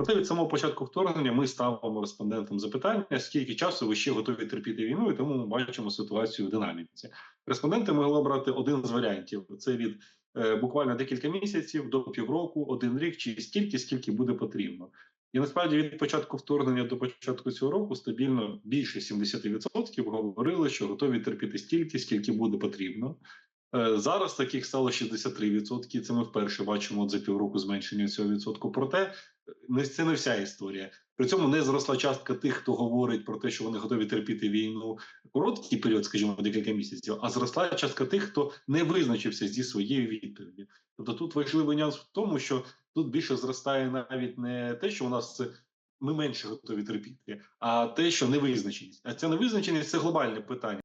Проте від самого початку вторгнення ми ставимо респондентам запитання, скільки часу ви ще готові терпіти війну, і тому ми бачимо ситуацію в динаміці. Респонденти могли обрати один з варіантів: це від е, буквально декілька місяців до півроку, один рік, чи стільки, скільки буде потрібно. І насправді від початку вторгнення до початку цього року стабільно більше 70% говорили, що готові терпіти стільки, скільки буде потрібно. Е, Зараз таких стало 63%. Це ми вперше бачимо от за півроку зменшення цього відсотку. Проте не це не вся історія. При цьому не зросла частка тих, хто говорить про те, що вони готові терпіти війну короткий період, скажімо, декілька місяців, а зросла частка тих, хто не визначився зі своєю відповіді. Тобто тут важливий нюанс в тому, що тут більше зростає навіть не те, що у нас це. Ми менше готові терпіти, а те, що невизначеність. А ця невизначеність це глобальне питання.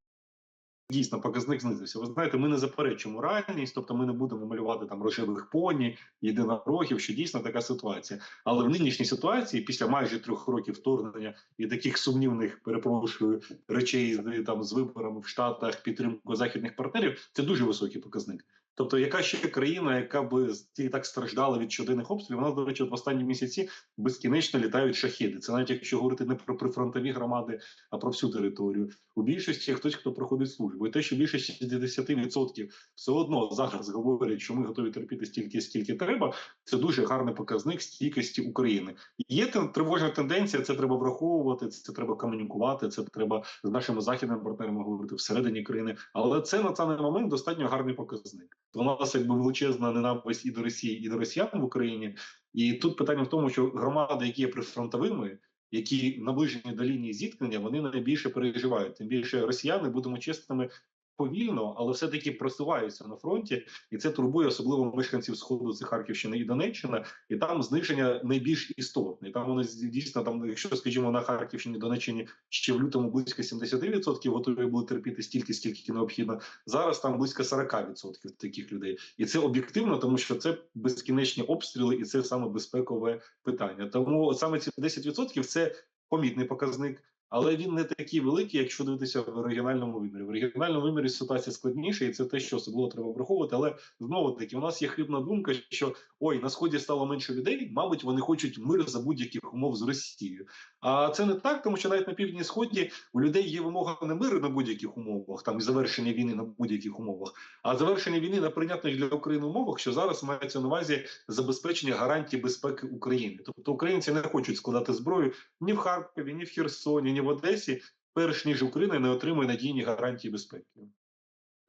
Дійсно, показник знизився. Ви знаєте, ми не заперечуємо реальність, тобто ми не будемо малювати там рожевих поні, єдинорогів, що дійсно така ситуація. Але в нинішній ситуації, після майже трьох років вторгнення і таких сумнівних, перепрошую, речей там з виборами в Штатах, підтримку західних партнерів, це дуже високий показник. Тобто, яка ще країна, яка би так страждала від щоденних обстрілів, нас, до речі, в останні місяці безкінечно літають шахіди. Це навіть якщо говорити не про прифронтові громади, а про всю територію. У більшості хтось, хто проходить службу, і те, що більше 60% все одно зараз говорять, що ми готові терпіти стільки, скільки треба. Це дуже гарний показник стійкості України. Є тривожна тенденція, це треба враховувати. Це треба комунікувати. Це треба з нашими західними партнерами говорити всередині країни. Але це на даний момент достатньо гарний показник. То у нас якби величезна ненависть і до Росії, і до Росіян в Україні. І тут питання в тому, що громади, які є прифронтовими, які наближені до лінії зіткнення, вони найбільше переживають. Тим більше росіяни, будемо чесними, повільно, але все таки просуваються на фронті, і це турбує особливо мешканців сходу це Харківщина і Донеччина. І там зниження найбільш істотне. Там вони дійсно там, якщо скажімо, на Харківщині Донеччині ще в лютому близько 70% готові були терпіти стільки, скільки необхідно. Зараз там близько 40% таких людей, і це об'єктивно, тому що це безкінечні обстріли, і це саме безпекове питання. Тому саме ці 10% – це помітний показник. Але він не такий великий, якщо дивитися в регіональному вимірі. В регіональному вимірі ситуація складніша, і це те, що особливо треба враховувати. Але знову таки, у нас є хибна думка, що ой, на сході стало менше людей. Мабуть, вони хочуть мир за будь-яких умов з Росією. А це не так, тому що навіть на півдні сході у людей є вимога не миру на будь-яких умовах, там і завершення війни на будь-яких умовах, а завершення війни на прийнятних для України умовах, що зараз мається на увазі забезпечення гарантій безпеки України. Тобто українці не хочуть складати зброю ні в Харкові, ні в Херсоні, ні в Одесі, перш ніж Україна не отримує надійні гарантії безпеки.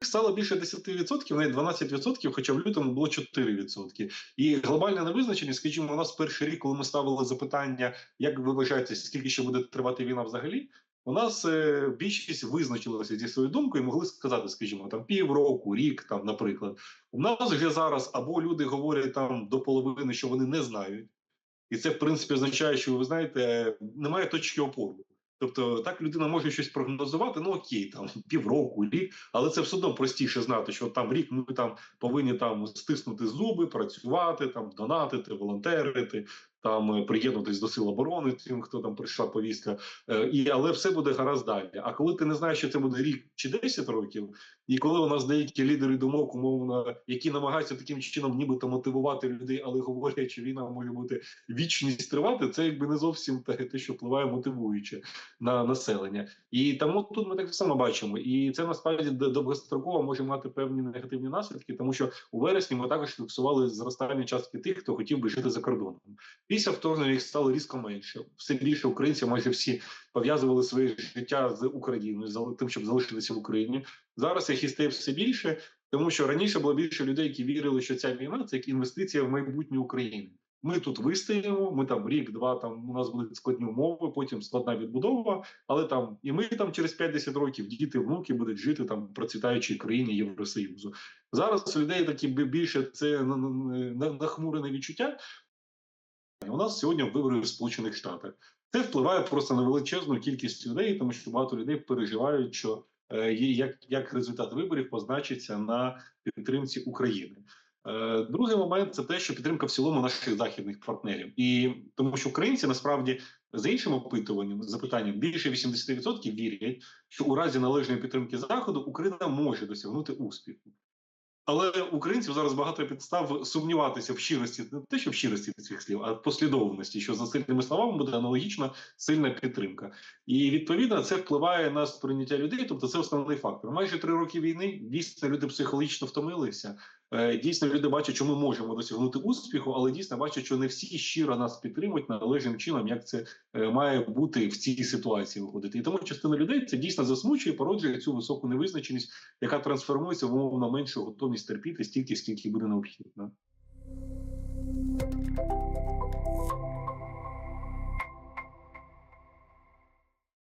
Стало більше 10%, навіть 12%, хоча в лютому було 4%. І глобальна невизначеність, скажімо, у нас перший рік, коли ми ставили запитання, як ви вважаєте, скільки ще буде тривати війна взагалі, у нас е, більшість визначилася зі своєю думкою і могли сказати, скажімо, там півроку, рік, там, наприклад. У нас вже зараз або люди говорять там до половини, що вони не знають, і це в принципі означає, що ви знаєте, немає точки опору. Тобто так людина може щось прогнозувати, ну окей, там півроку, рік, але це все одно простіше знати, що там рік ми там повинні там стиснути зуби, працювати, там донатити, волонтерити, там е, приєднатись до сил оборони, тим, хто там прийшла повістка, е, і але все буде гаразд далі. А коли ти не знаєш, що це буде рік чи 10 років, і коли у нас деякі лідери думок, умовно, які намагаються таким чином, нібито мотивувати людей, але говорять, що війна може бути вічність тривати, це якби не зовсім те, те, що впливає мотивуюче на населення. І тому тут ми так само бачимо, і це насправді довгостроково може мати певні негативні наслідки, тому що у вересні ми також фіксували зростання частки тих, хто хотів би жити за кордоном. Після вторгнення їх стало різко менше. Все більше українців, майже всі пов'язували своє життя з Україною, з тим, щоб залишитися в Україні. Зараз їх і стає все більше, тому що раніше було більше людей, які вірили, що ця війна це як інвестиція в майбутнє України. Ми тут вистоїмо. Ми там рік-два там у нас будуть складні умови, потім складна відбудова. Але там і ми там через 5-10 років діти, внуки будуть жити там в процвітаючій країні Євросоюзу. Зараз у людей такі більше це нахмурене відчуття. У нас сьогодні вибори в Сполучених Штатах. Це впливає просто на величезну кількість людей, тому що багато людей переживають, що е, як, як результат виборів позначиться на підтримці України. Е, другий момент це те, що підтримка в цілому наших західних партнерів, і тому, що українці насправді за іншим опитуванням запитанням більше 80% вірять, що у разі належної підтримки заходу Україна може досягнути успіху. Але українців зараз багато підстав сумніватися в щирості, не те, що в щирості цих слів, а в послідовності, що за сильними словами буде аналогічна сильна підтримка. І відповідно це впливає на сприйняття людей. Тобто, це основний фактор. Майже три роки війни дійсно люди психологічно втомилися. Е, Дійсно, люди бачать, що ми можемо досягнути успіху, але дійсно бачать, що не всі щиро нас підтримують належним чином, як це е, має бути в цій ситуації виходити. І тому частина людей це дійсно засмучує, породжує цю високу невизначеність, яка трансформується в умовно меншу готовність терпіти стільки, скільки буде необхідно.